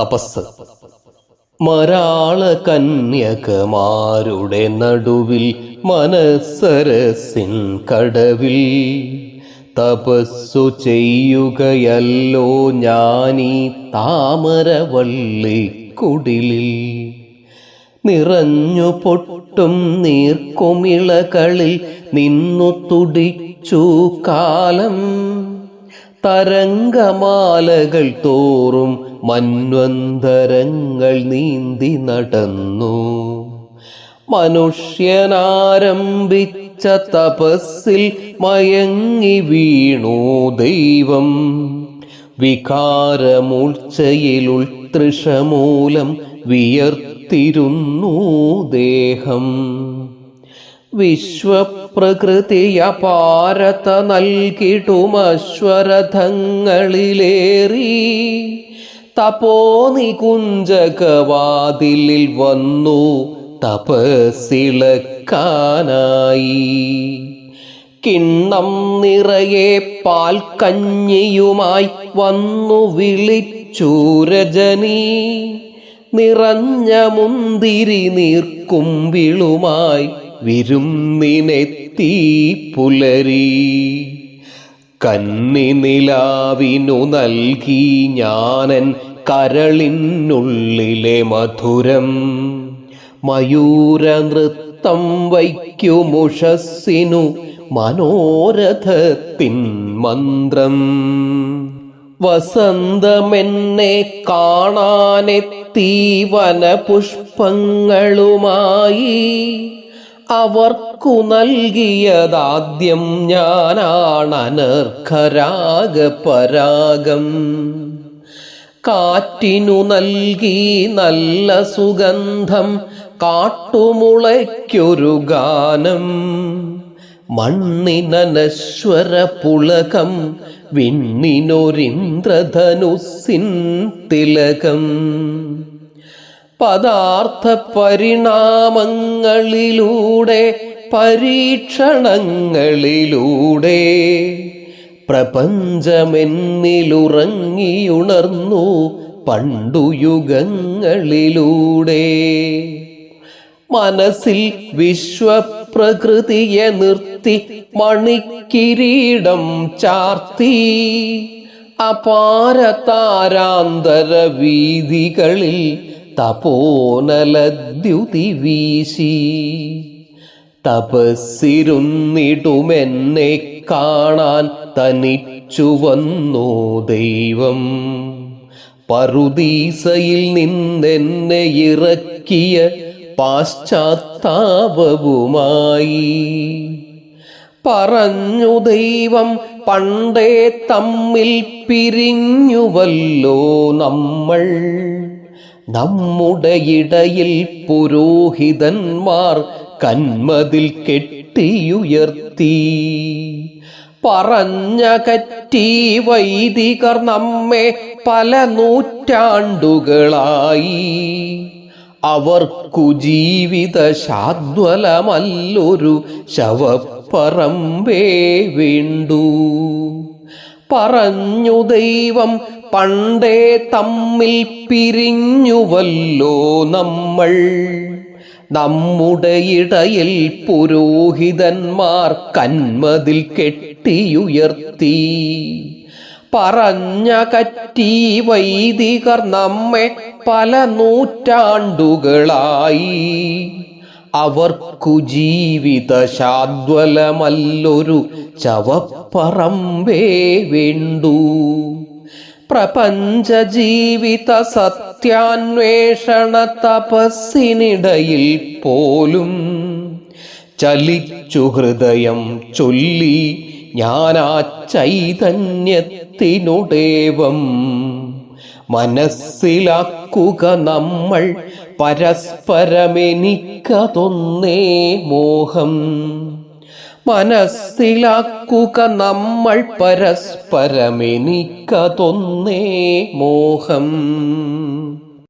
തപസ്. മരാള കന്യകമാരുടെ നടുവിൽ മനസ്സരസിൻ കടവിൽ. തപസ്സു ചെയ്യുകയല്ലോ ഞാനീ താമരവള്ളിക്കുടിലിൽ. നിറഞ്ഞു പൊട്ടും നീർക്കുമിളകളിൽ നിന്നു തുടിച്ചു കാലം. തരംഗമാലകൾ തോറും മന്വന്തരങ്ങൾ നീന്തി നടന്നു. മനുഷ്യനാരംഭിച്ച തപസ്സിൽ മയങ്ങി വീണു ദൈവം. വികാരമൂർച്ചയിലുൾ തൃഷമൂലം വിയർത്തിരുന്നു ദേഹം. വിശ്വപ്രകൃതിയ പാരത നൽകിടുമശ്വരഥങ്ങളിലേറി തപോനികുഞ്ചകവാതിലിൽ വന്നു തപസിളക്കാനായി കിണ്ണം നിറയെ പാൽ കഞ്ഞിയുമായി വന്നു വിളിച്ചു രജനി. നിറഞ്ഞ മുന്തിരി നീർക്കുമ്പിളുമായി വിരുന്നിനെത്തി പുലരി. കന്നി നിലാവിനു നൽകി ഞാനൻ കരളിനുള്ളിലെ മധുരം മയൂര നൃത്തം വയ്ക്കുമുഷസ്സിനു മനോരഥത്തിൻ മന്ത്രം. വസന്തമെന്നെ കാണാനെത്തി വനപുഷ്പങ്ങളുമായി അവർക്കു നൽകിയതാദ്യം ഞാനാണനർഘരാഗപരാഗം കാറ്റിനു നൽകി നല്ല സുഗന്ധം കാട്ടുമുളയ്ക്കൊരു ഗാനം. മണ്ണിനനശ്വര പുളകം വിണ്ണിനൊരിന്ദ്രധനുസിൻ തിലകം. പദാർത്ഥ പരിണാമങ്ങളിലൂടെ പരീക്ഷണങ്ങളിലൂടെ പ്രപഞ്ചമെന്നിലുറങ്ങിയുണർന്നു പണ്ടു യുഗങ്ങളിലൂടെ. മനസ്സിൽ വിശ്വപ്രകൃതിയെ നിർത്തി മണിക്കിരീടം ചാർത്തി അപാര താരാന്തര വീതികളിൽ തപോനലദ്യുതി വീശി. തപസ്സിരുന്നിടുമെന്നെ കാണാൻ തനിച്ചു വന്നു ദൈവം. പറുദീസയിൽ നിന്നെന്നെ ഇറക്കിയ പാശ്ചാത്താപവുമായി. പറഞ്ഞു ദൈവം പണ്ടേ തമ്മിൽ പിരിഞ്ഞുവല്ലോ നമ്മൾ. നമ്മുടെ ഇടയിൽ പുരോഹിതന്മാർ കന്മതിൽ കെട്ടിയുയർത്തി. പറഞ്ഞകറ്റി വൈദികർ നമ്മെ പല നൂറ്റാണ്ടുകളായി. അവർക്കു ജീവിത ശാദ്വലമല്ലൊരു ശവപ്പറമ്പേ വീണ്ടു. പറഞ്ഞു ദൈവം പണ്ടേ തമ്മിൽ പിരിഞ്ഞുവല്ലോ നമ്മൾ. നമ്മുടെ ഇടയിൽ പുരോഹിതന്മാർ കന്മതിൽ കെട്ടിയുയർത്തി. പറഞ്ഞ കറ്റി വൈദികർ നമ്മെ പല നൂറ്റാണ്ടുകളായി. അവർക്കു ജീവിത ശാദ്വലമല്ലൊരു ചവപ്പറമ്പേ വേണ്ടു. പ്രപഞ്ച ജീവിത സത്യാന്വേഷണ തപസ്സിനിടയിൽ പോലും ചലിച്ചു ഹൃദയം ചൊല്ലി ഞാൻ ഞാനാ ചൈതന്യത്തിനുടേവം മനസ്സിലാക്കുക നമ്മൾ പരസ്പരമെനിക്കതൊന്നേ മോഹം. മനസ്സിലാക്കുക നമ്മൾ പരസ്പരമെനിക്കതൊന്നേ മോഹം.